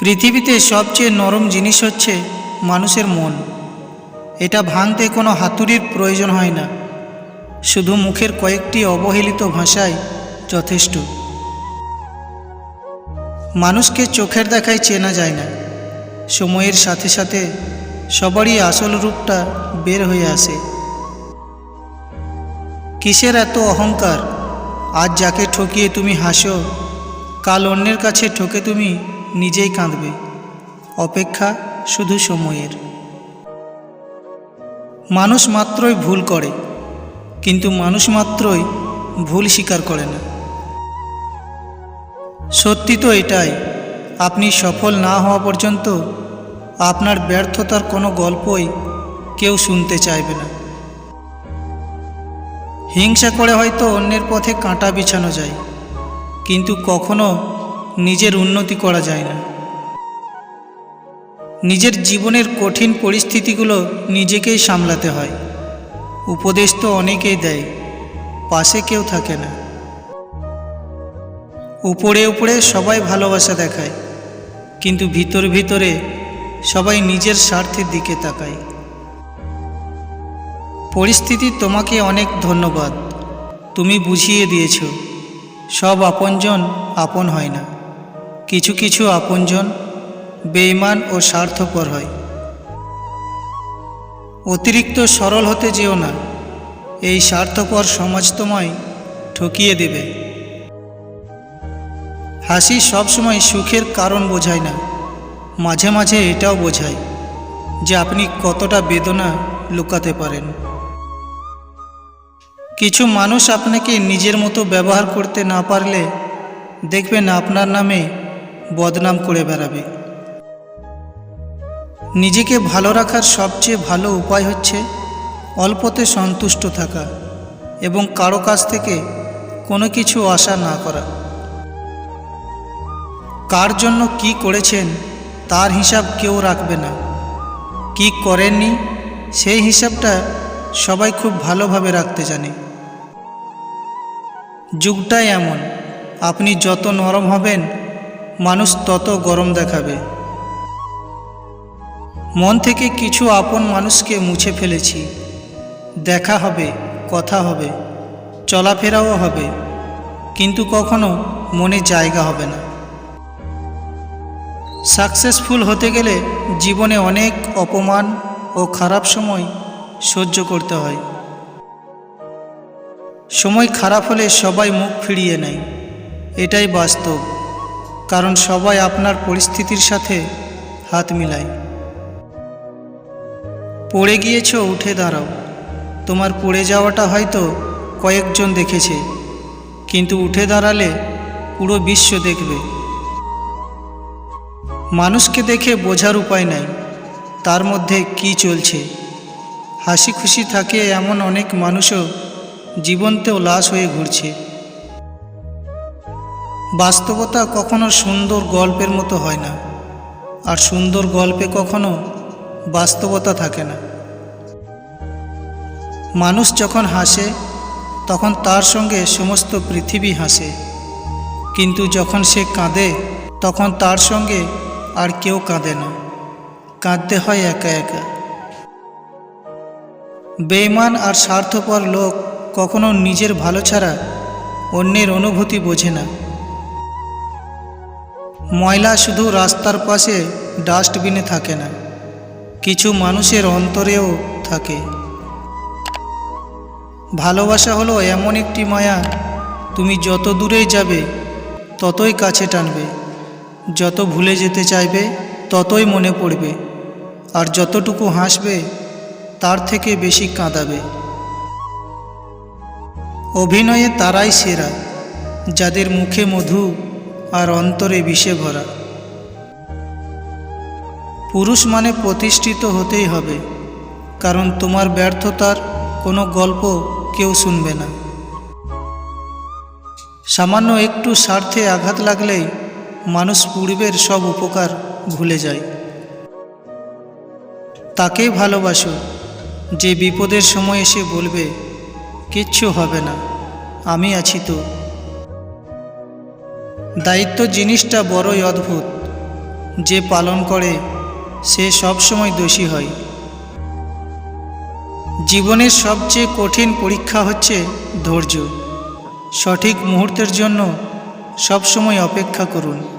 পৃথিবীতে সবচেয়ে নরম জিনিস হচ্ছে মানুষের মন। এটা ভাঙতে কোনো হাতুড়ির প্রয়োজন হয় না। শুধু মুখের কয়েকটি অবহেলিত ভাষায় যথেষ্ট। মানুষকে চোখের দেখায় চেনা যায় না। সময়ের সাথে সাথে সবারই আসল রূপটা বের হয়ে আসে। কিসের এত অহংকার? আজ যাকে ঠকিয়ে তুমি হাসো, কাল অন্যের কাছে ঠকে তুমি নিজেই কাঁদবে। অপেক্ষা শুধু সময়ের। মানুষ মাত্রই ভুল করে, কিন্তু মানুষ মাত্রই ভুল স্বীকার করে না। সত্যি তো এটাই, আপনি সফল না হওয়া পর্যন্ত আপনার ব্যর্থতার কোনো গল্পই কেউ শুনতে চাইবে না। হিংসা করে হয়তো অন্যের পথে কাঁটা বিছানো যায়, কিন্তু কখনো নিজের উন্নতি করা যায় না। নিজের জীবনের কঠিন পরিস্থিতিগুলো নিজেকেই সামলাতে হয়। উপদেশ তো অনেকেই দেয়, পাশে কেউ থাকে না। উপরে উপরে সবাই ভালোবাসা দেখায়, কিন্তু ভিতর ভিতরে সবাই নিজের স্বার্থের দিকে তাকায়। পরিস্থিতি তোমাকে অনেক ধন্যবাদ। তুমি বুঝিয়ে দিয়েছ, সব আপনজন আপন হয় না। কিছু কিছু আপনজন বেইমান ও স্বার্থপর হয়। অতিরিক্ত সরল হতে যেও না, এই স্বার্থপর সমাজ তোমায় ঠকিয়ে দেবে। হাসি সবসময় সুখের কারণ বোঝায় না, মাঝে মাঝে এটাও বোঝায় যে আপনি কতটা বেদনা লুকাতে পারেন। কিছু মানুষ আপনাকে নিজের মতো ব্যবহার করতে না পারলে দেখবেন আপনার নামে বদনাম করে বেড়াবে। নিজেকে ভালো রাখার সবচেয়ে ভালো উপায় হচ্ছে অল্পতে সন্তুষ্ট থাকা এবং কারও কাছ থেকে কোনো কিছু আশা না করা। কার জন্য কি করেছেন তার হিসাব কেউ রাখবে না। কি করেননি সেই হিসাবটা সবাই খুব ভালোভাবে রাখতে জানে। যুগটাই এমন। আপনি যত নরম হবেন মানুষ তত গরম দেখাবে। মন থেকে কিছু আপন মানুষকে মুছে ফেলেছি। দেখা হবে, কথা হবে, চলাফেরাও হবে, কিন্তু কখনো মনে জায়গা হবে না। সাকসেসফুল হতে গেলে জীবনে অনেক অপমান ও খারাপ সময় সহ্য করতে হয়। সময় খারাপ হলে সবাই মুখ ফিরিয়ে নেয়। এটাই বাস্তব। কারণ সবাই আপনার পরিস্থিতির সাথে হাত মিলায়। পড়ে গিয়েছ, উঠে দাঁড়াও। তোমার পড়ে যাওয়াটা হয়তো কয়েকজন দেখেছে, কিন্তু উঠে দাঁড়ালে পুরো বিশ্ব দেখবে। মানুষকে দেখে বোঝার উপায় নাই, তার মধ্যে কি চলছে। হাসি খুশি থাকে এমন অনেক মানুষও জীবনতেও লাশ হয়ে ঘুরছে। বাস্তবতা কখনো সুন্দর গল্পের মতো হয় না। আর সুন্দর গল্পে কখনো বাস্তবতা থাকে না। মানুষ যখন হাসে, তখন তার সঙ্গে সমস্ত পৃথিবী হাসে। কিন্তু যখন সে কাঁদে, তখন তার সঙ্গে আর কেউ কাঁদে না। কাঁদতে হয় একা একা। বেইমান আর স্বার্থপর লোক কখনো নিজের ভালো ছাড়া অন্যের অনুভূতি বোঝে না। ময়লা শুধু রাস্তার পাশে ডাস্টবিনে থাকে না, কিছু মানুষের অন্তরেও থাকে। ভালোবাসা হলো এমন একটি মায়া, তুমি যত দূরেই যাবে, ততই কাছে টানবে। যত ভুলে যেতে চাইবে, ততই মনে পড়বে। আর যতটুকু হাসবে, তার থেকে বেশি কাঁদাবে। অভিনয়ে তারাই সেরা, যাদের মুখে মধু আর অন্তরে বিষে ভরা। পুরুষ মানে প্রতিষ্ঠিত হতেই হবে, কারণ তোমার ব্যর্থতার কোনো গল্প কেউ শুনবে না। সামান্য একটু স্বার্থে আঘাত লাগলেই মানুষ পূর্বের সব উপকার ভুলে যায়। তাকেই ভালোবাসো, যে বিপদের সময় এসে বলবে, কিচ্ছু হবে না, আমি আছি তো দায়িত্ব জিনিসটা বড়ই অদ্ভুত। যে পালন করে, সে সবসময় দোষী হয়। জীবনের সবচেয়ে কঠিন পরীক্ষা হচ্ছে ধৈর্য। সঠিক মুহূর্তের জন্য সবসময় অপেক্ষা করুন।